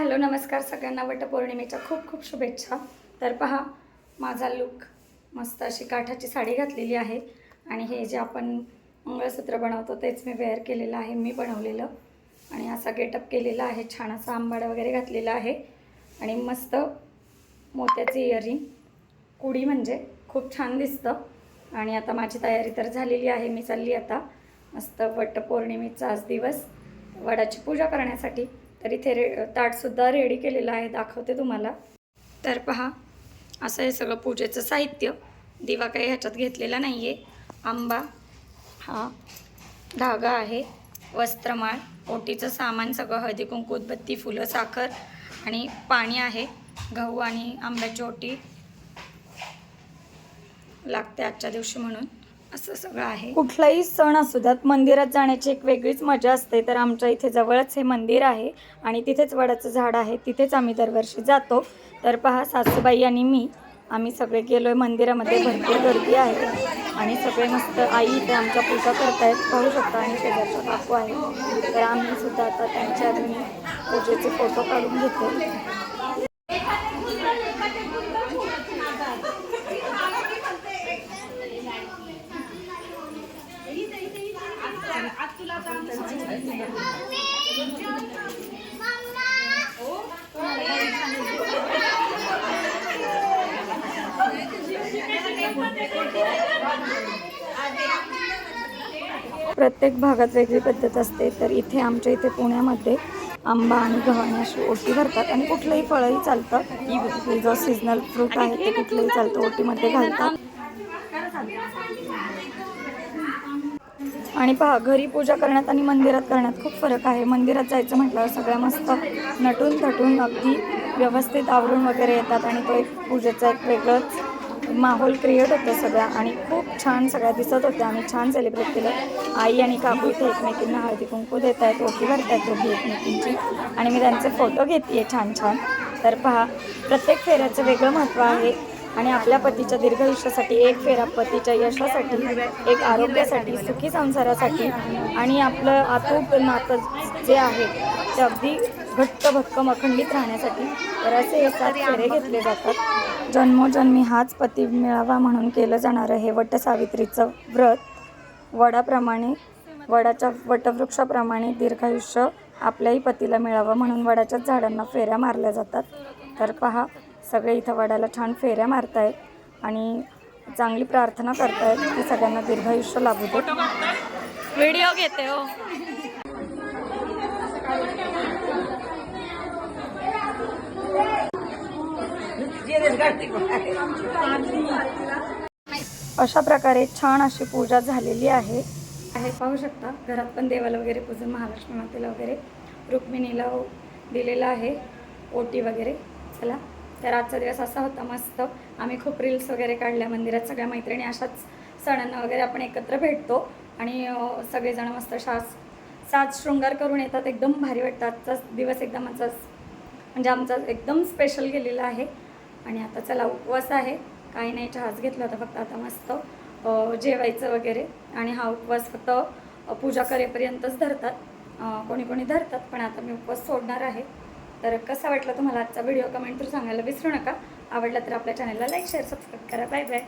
Hello नमस्कार सगळ्यांना. वटपौर्णिमेच्या खूप खूप शुभेच्छा. तर पहा माझा लुक मस्त अशी काठाची साडी घातलेली आहे. आणि हे जे आपण मंगळसूत्र बनवतो तेच मी वेअर केलेलं आहे मी बनवलेलं. आणि असा गेटअप केलेला आहे छान असा आंबाडा वगैरे घातलेला आहे. आणि मस्त मोत्याचे इयरिंग कुडी म्हणजे खूप छान दिसतं. आणि आता माझी तयारी तर झालेली आहे मी चालली आता. मस्त वटपौर्णिमेचा आज दिवस. वडाची पूजा करण्यासाठी तर इथे रे ताटसुद्धा रेडी केलेलं आहे दाखवते तुम्हाला. तर पहा असं हे सगळं पूजेचं साहित्य. दिवा काही ह्याच्यात घेतलेला नाही आहे आंबा हा धागा आहे वस्त्रमाळ ओटीचं सामान सगळं हळदी कुंकू उदबत्ती फुलं साखर आणि पाणी आहे. गहू आणि आंब्याची ओटी लागते आजच्या दिवशी म्हणून. असं सगळं आहे. कुठलाही सण असू द्यात मंदिरात जाण्याची एक वेगळीच मजा असते. तर आमच्या इथे जवळच हे मंदिर आहे आणि तिथेच वडाचं झाड आहे तिथेच आम्ही दरवर्षी जातो. तर पहा सासूबाई आणि मी आम्ही सगळे गेलो आहे मंदिरामध्ये भरपूर गर्दी आहे आणि सगळे मस्त आई इथे आमच्या पूजा करतायत. पाहू शकता आणि शेजारचा काकू आहे. तर आम्ही सुद्धा आता त्यांच्या मी पूजेचे फोटो काढून घेतो प्रत्येक भागात वेगळी पद्धत असते तर इथे आमच्या इथे पुण्यामध्ये आंबा आणि गव्हाणी अशी ओटी भरतात आणि कुठलंही फळही चालतं. जो सीजनल फ्रूट आहे ते कुठलंही चालतं ओटीमध्ये घालतात. आणि पहा घरी पूजा करण्यात आणि मंदिरात करण्यात खूप फरक आहे. मंदिरात जायचं म्हटल्यावर सगळ्या मस्त नटून थटून अगदी व्यवस्थित आवरून वगैरे येतात आणि तो एक पूजेचा एक वेगळंच माहोल क्रिएट होतं सगळ्या आणि खूप छान सगळ्या दिसत होत्या. आम्ही छान सेलिब्रेट केलं. आई आणि काकू इथे एकमेकींना हळदी कुंकू देत आहेत ओटी भरत आहेत दोघी एकमेकींची. आणि मी त्यांचे फोटो घेते छान छान. तर पहा प्रत्येक फेऱ्याचं वेगळं महत्त्व आहे. आणि आपल्या पतीच्या दीर्घायुष्यासाठी एक फेरा पतीच्या यशासाठी एक आरोग्यासाठी सुखी संसारासाठी आणि आपलं आतूप नातं जे आहे ते अगदी घट्ट भक्कम अखंडित राहण्यासाठी तर असे फेरे घेतले जातात. जन्मोजन्मी हाच पती मिळावा म्हणून केलं जाणारं हे वटसावित्रीचं व्रत. वडाप्रमाणे वडाच्या वटवृक्षाप्रमाणे दीर्घायुष्य आपल्याही पतीला मिळावं म्हणून वडाच्याच झाडांना फेऱ्या मारल्या जातात. तर पहा सगळे इथं वडाला छान फेऱ्या मारतायत आणि चांगली प्रार्थना करतायत की सगळ्यांना दीर्घायुष्य लाभू दे. व्हिडिओ घेते हो. अशा प्रकारे छान अशी पूजा झालेली आहे. आहे पाहू शकता घरात पण देवाला वगैरे पूजन महालक्ष्मी मातेला वगैरे रुक्मिणीला दिलेलं आहे ओटी वगैरे. चला. तर आजचा दिवस असा होता मस्त. आम्ही खूप रील्स वगैरे काढल्या मंदिरात सगळ्या मैत्रिणी अशाच सणांना वगैरे आपण एकत्र भेटतो. आणि सगळेजण मस्त शास साज शृंगार करून येतात. एकदम भारी वाटतं. आजचा दिवस एकदम म्हणजे आमचा एकदम स्पेशल गेलेला आहे. आणि आता चला उपवास आहे. काही नाही चहाच घेतला होता फक्त आता मस्त जेवायचं वगैरे. आणि हा उपवास फक्त पूजा करेपर्यंतच धरतात. कोणी कोणी धरतात पण आता मी उपवास सोडणार आहे. तर कसा वाटला तुम्हाला आजचा व्हिडिओ कमेंट थ्रू सांगायला विसरू नका. आवडला तर आपल्या चॅनलला लाईक शेअर सबस्क्राईब करा. Bye bye